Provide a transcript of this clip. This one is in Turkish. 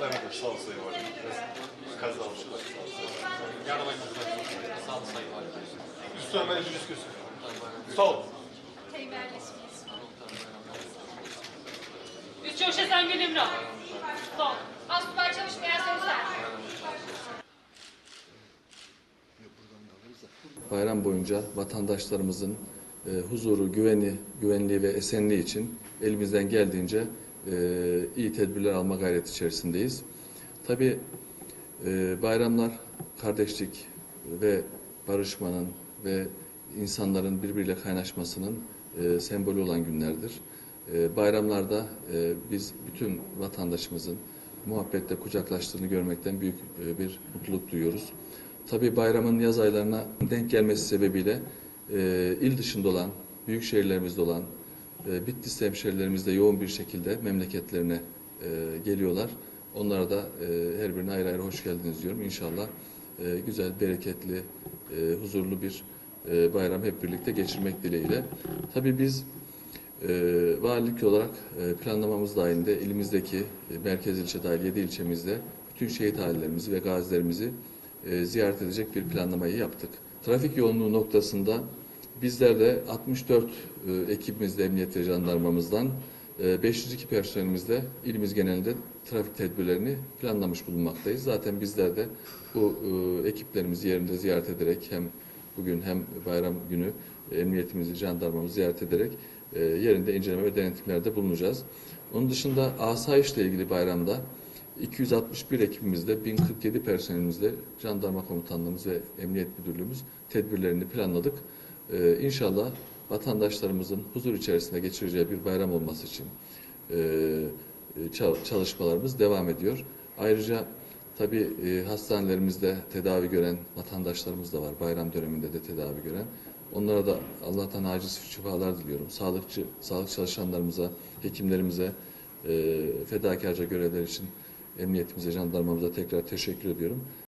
Alzheimer'dir sağ ol sayın valim. Kaza aldık. Yarın Sağ olun Sayın Valim. Üstüne meclis göster. Sağ ol. Üç Çoşe Sengül İmran. Son. Asubay çalışmayan sözler. bayram boyunca vatandaşlarımızın e, huzuru, güveni, güvenliği ve esenliği için elimizden geldiğince e, iyi tedbirler alma gayreti içerisindeyiz. Tabii e, bayramlar kardeşlik ve barışmanın ve insanların birbiriyle kaynaşmasının e, sembolü olan günlerdir. E, bayramlarda e, biz bütün vatandaşımızın muhabbetle kucaklaştığını görmekten büyük bir mutluluk duyuyoruz. Tabii bayramın yaz aylarına denk gelmesi sebebiyle il dışında olan, büyük şehirlerimizde olan e, Bitlis hemşerilerimiz de yoğun bir şekilde memleketlerine e, geliyorlar. Onlara da e, her birine ayrı ayrı hoş geldiniz diyorum. İnşallah e, güzel, bereketli, huzurlu bir bayram hep birlikte geçirmek dileğiyle. Tabii biz e, valilik olarak e, planlamamız dahilinde ilimizdeki merkez ilçe dahil 7 ilçemizde bütün şehit ailelerimizi ve gazilerimizi ziyaret edecek bir planlamayı yaptık. Trafik yoğunluğu noktasında bizler de 64 e, ekibimizde emniyet ve jandarmamızdan e, 502 personelimizle ilimiz genelinde trafik tedbirlerini planlamış bulunmaktayız. Zaten bizler de bu e, ekiplerimizi yerinde ziyaret ederek hem bugün hem bayram günü emniyetimizi, jandarmamızı ziyaret ederek e, yerinde inceleme ve denetimlerde bulunacağız. Onun dışında asayişle ilgili bayramda 261 ekibimizde 1047 personelimizle jandarma komutanlığımız ve emniyet müdürlüğümüz tedbirlerini planladık. Ee, inşallah vatandaşlarımızın huzur içerisinde geçireceği bir bayram olması için e, çal- çalışmalarımız devam ediyor. Ayrıca tabii e, hastanelerimizde tedavi gören vatandaşlarımız da var. Bayram döneminde de tedavi gören. Onlara da Allah'tan aciz şifalar diliyorum. Sağlıkçı, sağlık çalışanlarımıza, hekimlerimize e, fedakarca görevler için emniyetimize, jandarmamıza tekrar teşekkür ediyorum.